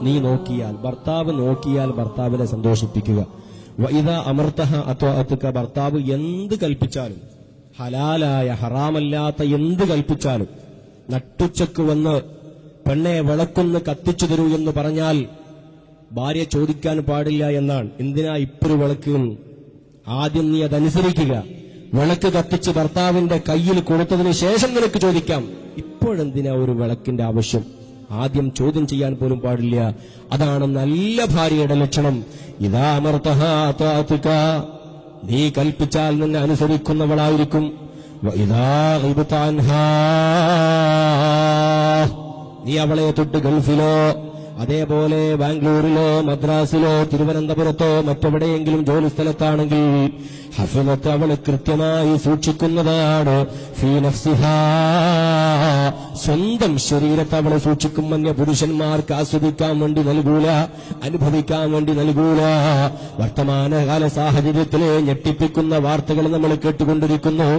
നീ നോക്കിയാൽ ഭർത്താവ് നോക്കിയാൽ ഭർത്താവിനെ സന്തോഷിപ്പിക്കുക. വൈദ അമർത്തഹ അത്വാത്തുക ഭർത്താവ് എന്ത് കൽപ്പിച്ചാലും ഹലാലായ ഹറാമല്ലാത്ത എന്ത് കൽപ്പിച്ചാലും നട്ടുച്ചക്ക് വന്ന് പെണ്ണെ വിളക്കൊന്ന് കത്തിച്ചു തരൂ എന്ന് പറഞ്ഞാൽ ഭാര്യ ചോദിക്കാൻ പാടില്ല എന്നാണ്. എന്തിനാ ഇപ്പൊരു വിളക്ക്? ആദ്യം നീ അതനുസരിക്കുക. വിളക്ക് കത്തിച്ച് ഭർത്താവിന്റെ കയ്യിൽ കൊടുത്തതിന് ശേഷം നിനക്ക് ചോദിക്കാം. ഇപ്പോഴെന്തിനാ ഒരു വിളക്കിന്റെ ആവശ്യം? ആദ്യം ചോദ്യം ചെയ്യാൻ പോലും പാടില്ല. അതാണ് നല്ല ഭാര്യയുടെ ലക്ഷണം. ഇതാ അമർത്തഹാത്തുക നീ കൽപ്പിച്ചാൽ നിന്നെ അനുസരിക്കുന്നവളായിരിക്കും. നീ അവളെ തൊട്ട് ഗൾഫിലോ അതേപോലെ ബാംഗ്ലൂരിലോ മദ്രാസിലോ തിരുവനന്തപുരത്തോ മറ്റെവിടെയെങ്കിലും ജോലി സ്ഥലത്താണെങ്കിൽ ഹഫിലത്ത് അവൾ കൃത്യമായി സൂക്ഷിക്കുന്നതാണ്. സ്വന്തം ശരീരത്തെ അവളെ സൂക്ഷിക്കും അന്യ പുരുഷന്മാർക്ക് ആസ്വദിക്കാൻ വേണ്ടി നൽകൂല അനുഭവിക്കാൻ വേണ്ടി നൽകൂല. വർത്തമാനകാല സാഹചര്യത്തിലെ ഞെട്ടിപ്പിക്കുന്ന വാർത്തകൾ നമ്മൾ കേട്ടുകൊണ്ടിരിക്കുന്നു.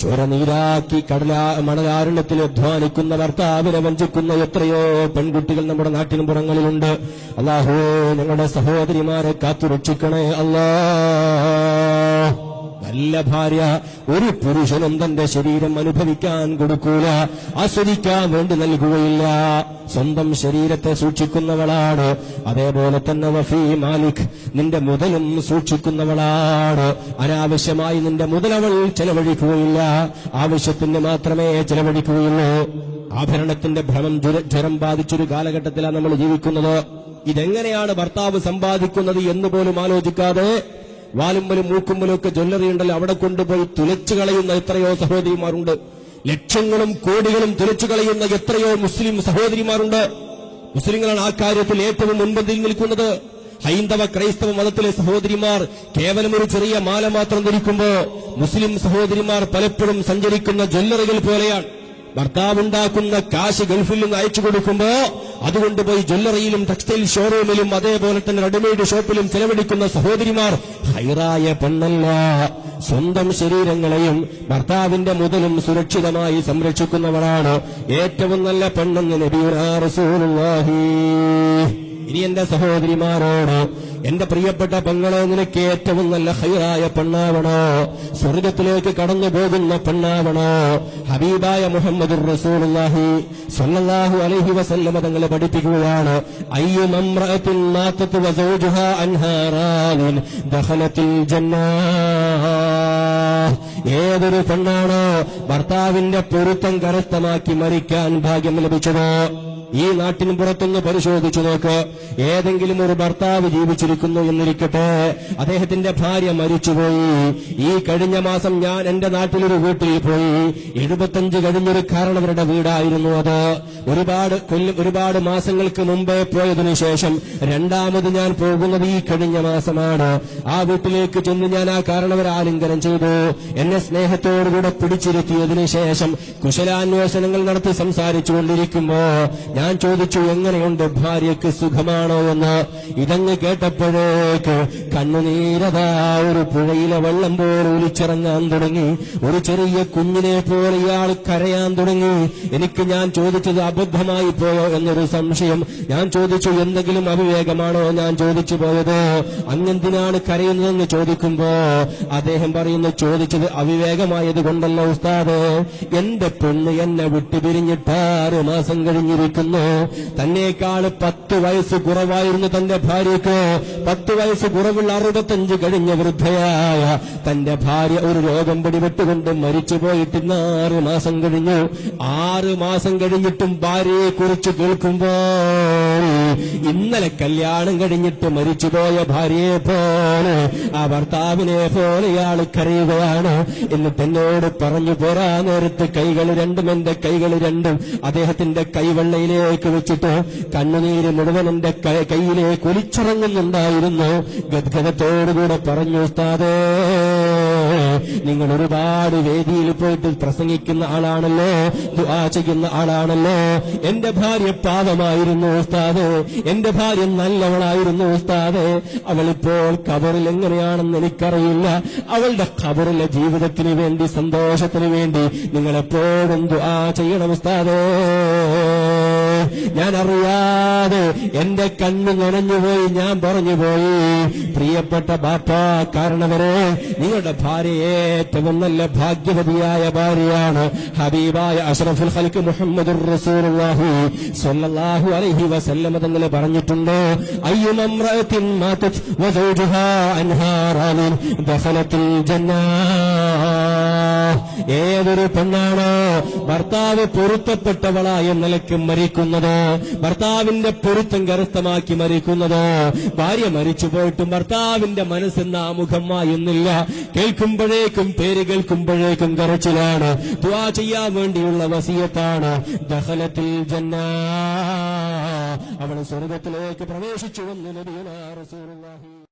ചോരനീരാക്കി കടലാ മണകാരുണ്യത്തിൽ അധ്വാനിക്കുന്ന ഭർത്താവിനെ വഞ്ചിക്കുന്ന എത്രയോ പെൺകുട്ടികൾ നമ്മുടെ നാട്ടിൻ പുറങ്ങളിലുണ്ട്. അള്ളാഹു ഞങ്ങളുടെ സഹോദരിമാരെ കാത്തുരക്ഷിക്കണേ അല്ലാ നല്ല ഭാര്യ ഒരു പുരുഷനും തന്റെ ശരീരം അനുഭവിക്കാൻ കൊടുക്കൂല ആസ്വദിക്കാൻ വേണ്ടി നൽകുകയില്ല. സ്വന്തം ശരീരത്തെ സൂക്ഷിക്കുന്നവളാണ്. അതേപോലെ തന്നെ വഫീ മാലിക് നിന്റെ മുതലും സൂക്ഷിക്കുന്നവളാണ്. അനാവശ്യമായി നിന്റെ മുതലവൾ ചെലവഴിക്കുകയില്ല. ആവശ്യത്തിന് മാത്രമേ ചെലവഴിക്കുകയുള്ളൂ. ആഭരണത്തിന്റെ ഭ്രമം ജ്വര- ബാധിച്ചൊരു കാലഘട്ടത്തിലാണ് നമ്മൾ ജീവിക്കുന്നത്. ഇതെങ്ങനെയാണ് ഭർത്താവ് സമ്പാദിക്കുന്നത് എന്ന് പോലും ആലോചിക്കാതെ വാലുമ്പലും മൂക്കുമ്പലും ഒക്കെ ജ്വല്ലറി ഉണ്ടല്ലോ അവിടെ കൊണ്ടുപോയി തുലച്ചു കളയുന്ന എത്രയോ സഹോദരിമാരുണ്ട്. ലക്ഷങ്ങളും കോടികളും തുലച്ചു കളയുന്ന എത്രയോ മുസ്ലിം സഹോദരിമാരുണ്ട്. മുസ്ലിങ്ങളാണ് ആ കാര്യത്തിൽ ഏറ്റവും മുൻപന്തിയിൽ നിൽക്കുന്നത്. ഹൈന്ദവ ക്രൈസ്തവ മതത്തിലെ സഹോദരിമാർ കേവലം ഒരു ചെറിയ മാല മാത്രം ധരിക്കുമ്പോ മുസ്ലിം സഹോദരിമാർ പലപ്പോഴും സഞ്ചരിക്കുന്ന ജ്വല്ലറികൾ പോലെയാണ്. ഭർത്താവുണ്ടാക്കുന്ന കാശ് ഗൾഫിൽ നിന്ന് അയച്ചു കൊടുക്കുമ്പോ അതുകൊണ്ട് പോയി ജ്വല്ലറിയിലും ടെക്സ്റ്റൈൽ ഷോറൂമിലും അതേപോലെ തന്നെ റെഡിമെയ്ഡ് ഷോപ്പിലും ചെലവഴിക്കുന്ന സഹോദരിമാർ ഹൈറായ പെണ്ണല്ല. സ്വന്തം ശരീരങ്ങളെയും ഭർത്താവിന്റെ മുതലും സുരക്ഷിതമായി സംരക്ഷിക്കുന്നവരാണ് ഏറ്റവും നല്ല പെണ്ണെന്ന് നബിയുനാ റസൂലുള്ളാഹി. ഇനി എന്റെ സഹോദരിമാരോട് എന്റെ പ്രിയപ്പെട്ട പെങ്ങളെ നിനക്ക് ഏറ്റവും നല്ല ഹൈറായ പെണ്ണാവണോ? സ്വർഗത്തിലേക്ക് കടന്നു പോകുന്ന പെണ്ണാവണോ? ഹബീബായ മുഹമ്മദ് റസൂലുള്ളാഹി സ്വല്ലല്ലാഹു അലൈഹി വസല്ലമ തങ്ങളെ പഠിപ്പിക്കുകയാണ് അയ്യു മംറഅത്തിൻ മാത്തത്ത് വസൗജുഹാ അൻഹാ റാദിൻ ദഖലത്തിൽ ജന്നാ. ഏതൊരു പെണ്ണാണോ ഭർത്താവിന്റെ പൊരുത്തം കരസ്ഥമാക്കി മരിക്കാൻ ഭാഗ്യം ലഭിച്ചതോ? ഈ നാട്ടിന് പുറത്തൊന്ന് പരിശോധിച്ചു നോക്ക്. ഏതെങ്കിലും ഒരു ഭർത്താവ് ജീവിച്ചിരിക്കുന്നു എന്നിരിക്കട്ടെ. അദ്ദേഹത്തിന്റെ ഭാര്യ മരിച്ചുപോയി. ഈ കഴിഞ്ഞ മാസം ഞാൻ എന്റെ നാട്ടിലൊരു വീട്ടിൽ പോയി. എഴുപത്തഞ്ച് കഴിഞ്ഞൊരു കാരണവരുടെ വീടായിരുന്നു അത്. ഒരുപാട് ഒരുപാട് മാസങ്ങൾക്ക് മുമ്പേ പോയതിനു ശേഷം രണ്ടാമത് ഞാൻ പോകുന്നത് ഈ കഴിഞ്ഞ മാസമാണ്. ആ വീട്ടിലേക്ക് ചെന്ന് ഞാൻ ആ കാരണവരെ ആലിംഗനം ചെയ്തു. എന്നെ സ്നേഹത്തോടുകൂടെ പിടിച്ചിരുത്തിയതിനു ശേഷം കുശലാന്വേഷണങ്ങൾ നടത്തി സംസാരിച്ചു കൊണ്ടിരിക്കുമ്പോ ഞാൻ ചോദിച്ചു എങ്ങനെയുണ്ട്? ഭാര്യയ്ക്ക് സുഖമാണോ എന്ന്? ഇതങ്ങ് കേട്ടപ്പോഴേക്ക് കണ്ണുനീരതാ ഒരു പുഴയിലെ വെള്ളം പോലെ ഒലിച്ചിറങ്ങാൻ തുടങ്ങി. ഒരു ചെറിയ കുഞ്ഞിനെ പോലെ ഇയാൾ കരയാൻ തുടങ്ങി. എനിക്ക് ഞാൻ ചോദിച്ചത് അബദ്ധമായി പോയോ? എന്നൊരു സംശയം. ഞാൻ ചോദിച്ചു എന്തെങ്കിലും അവിവേകമാണോ? ഞാൻ ചോദിച്ചു പോയത്. അങ്ങെന്തിനാണ് കരയുന്നതെന്ന് ചോദിക്കുമ്പോ അദ്ദേഹം പറയുന്നു ചോദിച്ചത് അവിവേകമായത് കൊണ്ടല്ല ഉസ്താദ്. എന്റെ പെണ്ണ് എന്നെ വിട്ടുപിരിഞ്ഞിട്ട് ആറ് മാസം കഴിഞ്ഞിരിക്കുന്നു. തന്നേക്കാൾ പത്ത് വയസ്സ് കുറവായിരുന്നു തന്റെ ഭാര്യക്ക് പത്ത് വയസ്സ് കുറവുള്ള അറുപത്തഞ്ച് കഴിഞ്ഞ വൃദ്ധയായ തന്റെ ഭാര്യ ഒരു രോഗം പിടിപെട്ടുകൊണ്ട് മരിച്ചുപോയിട്ട് ഇന്ന് ആറ് മാസം കഴിഞ്ഞു. ആറ് മാസം കഴിഞ്ഞിട്ടും ഭാര്യയെക്കുറിച്ച് കേൾക്കുമ്പോൾ ഇന്നലെ കല്യാണം കഴിഞ്ഞിട്ട് മരിച്ചുപോയ ഭാര്യയെ പോലെ ആ ഭർത്താവിനെ പോലെ ഇയാൾ കരയുകയാണ്. എന്ന് തന്നോട് പറഞ്ഞു പോരാ നേരത്ത് കൈകൾ രണ്ടും എന്റെ കൈകൾ രണ്ടും അദ്ദേഹത്തിന്റെ കൈവെള്ളയിലേക്ക് വെച്ചിട്ട് കണ്ണുനീര് മുഴുവൻ എന്റെ കൈയിലേക്ക് ഒലിച്ചിറങ്ങുന്നുണ്ടായിരുന്നു. ഗദ്ഗതത്തോടുകൂടെ പറഞ്ഞു ഉസ്താദേ നിങ്ങൾ ഒരുപാട് വേദിയിൽ പോയിട്ട് പ്രസംഗിക്കുന്ന ആളാണല്ലോ ദുആ ചെയ്യുന്ന ആളാണല്ലോ. എന്റെ ഭാര്യ പാവമായിരുന്നു ഉസ്താദ്. എന്റെ ഭാര്യ നല്ലവളായിരുന്നു ഉസ്താദെ. അവളിപ്പോൾ കബറിൽ എങ്ങനെയാണെന്ന് എനിക്കറിയില്ല. അവളുടെ കബറിലെ ജീവിതത്തിന് വേണ്ടി സന്തോഷത്തിന് വേണ്ടി നിങ്ങളെപ്പോഴും ദുആ ചെയ്യണം ഉസ്താദേ. ഞാൻ അറിയാതെ എന്റെ കണ്ണ് നനഞ്ഞുപോയി ഞാൻ പറഞ്ഞുപോയി. പ്രിയപ്പെട്ട ബാപ്പ കാരണവരെ നിങ്ങളുടെ ഭാര്യ ഏറ്റവും നല്ല ഭാഗ്യവതിയായ ഭാര്യയാണ് ഹബീബായ അഷ്റഫുൽ ഖൽക്ക് മുഹമ്മദ് റസൂലുള്ളാഹി സ്വല്ലല്ലാഹു അലൈഹി വസല്ലമ തങ്ങൾ പറഞ്ഞിട്ടുണ്ട് ഏതൊരു പെണ്ണാണോ ഭർത്താവ് പൊരുത്തപ്പെട്ടവളായ നിലയ്ക്ക് മരിക്കുന്നത് ഭർത്താവിന്റെ പൊരുത്തം കരസ്ഥമാക്കി മരിക്കുന്നത്. ഭാര്യ മരിച്ചു പോയിട്ടും ഭർത്താവിന്റെ മനസ്സെന്ന ആമുഖം മായുന്നില്ല. കേൾക്കുമ്പോഴേക്കും പേര് കേൾക്കുമ്പോഴേക്കും കരച്ചിലാണ്. ദ്വാ ചെയ്യാൻ വേണ്ടിയുള്ള വസീയത്താണ് ദഹലത്തിൽ ജന്ന. അവൾ സ്വർഗത്തിലേക്ക് പ്രവേശിച്ചു വന്ന് നബിയുനാ റസൂലുള്ളാഹി